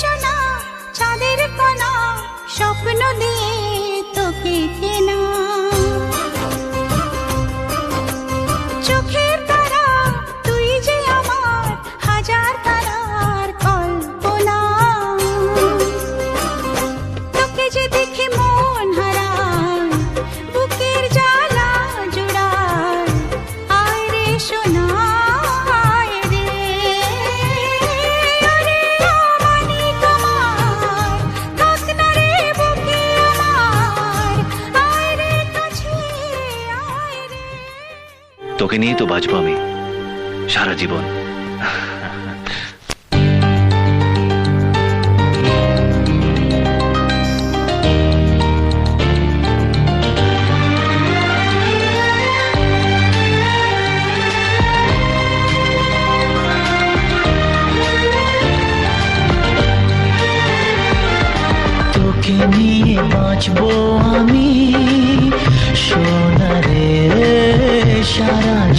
সোনা চাঁদের কণা স্বপ্ন দিয়ে তোকে নিয়েই তো বাঁচবো আমি। সারা জীবন। নিয়ে বাঁচবো আমি।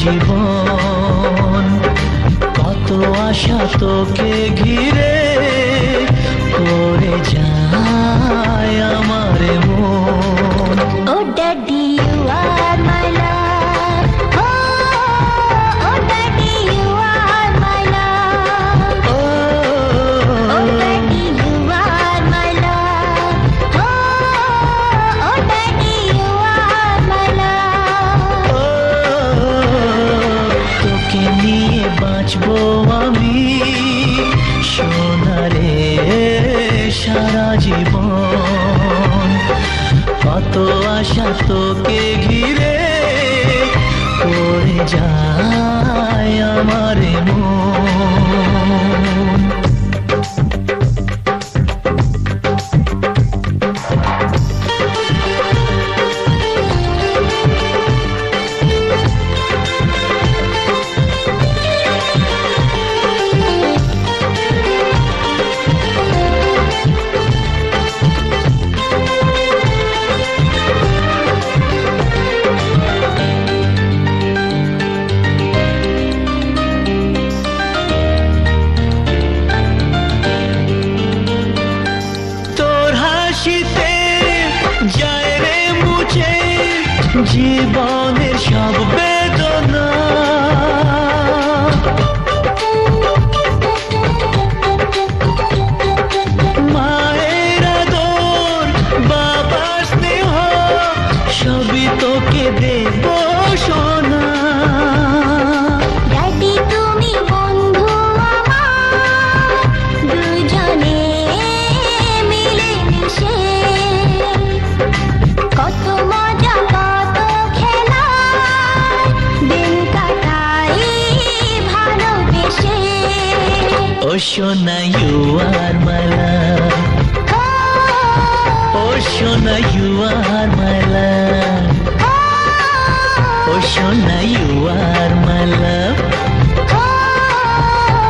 জীবন। কত আশা তোকে ঘিরে করে যায় আমার মন। জীবন। কত আশা তোকে ঘিরে পড়ে যায় আমার মন। জীবনের সব বেদনা। সবই তোকে দেব সোনা। Shona, you are my love. Oh, Shona, you are my love. Oh, Shona, you are my love.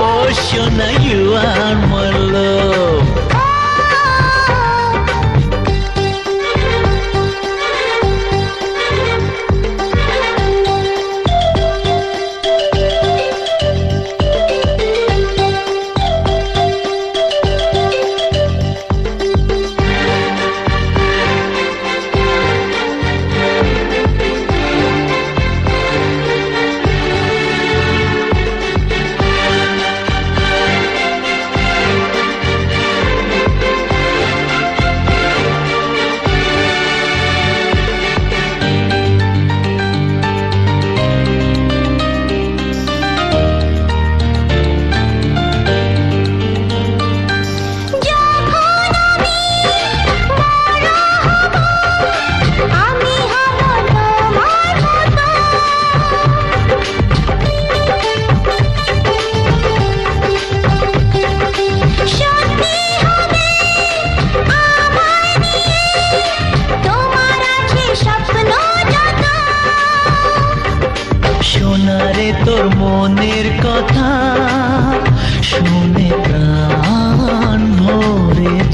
Oh, Shona, you are my love.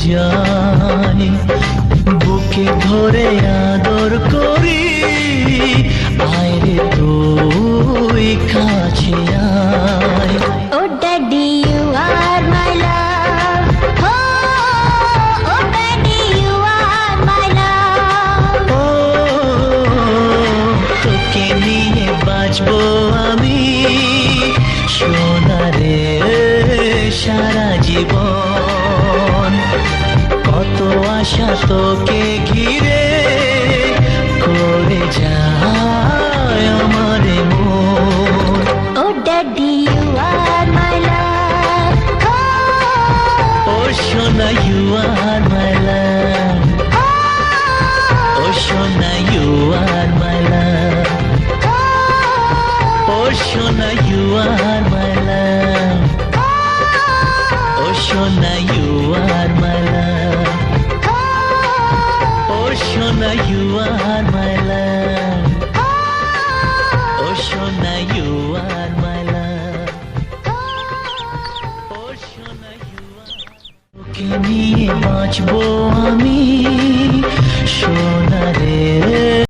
যাই বুকে ধরে আদর করি। আয়রে তুই কাছে আয়। ও ড্যাডি আর ও আশা তোকে ঘিরে করে যায় আমার মন। Oh, Daddy, you are my love. Oh, ও সোনা ইউ আর মাই লাভ ও সোনা ইউ আর মাই লাভ ও সোনা ইউ আর মাই লাভ ও সোনা ইউ আর মাই ও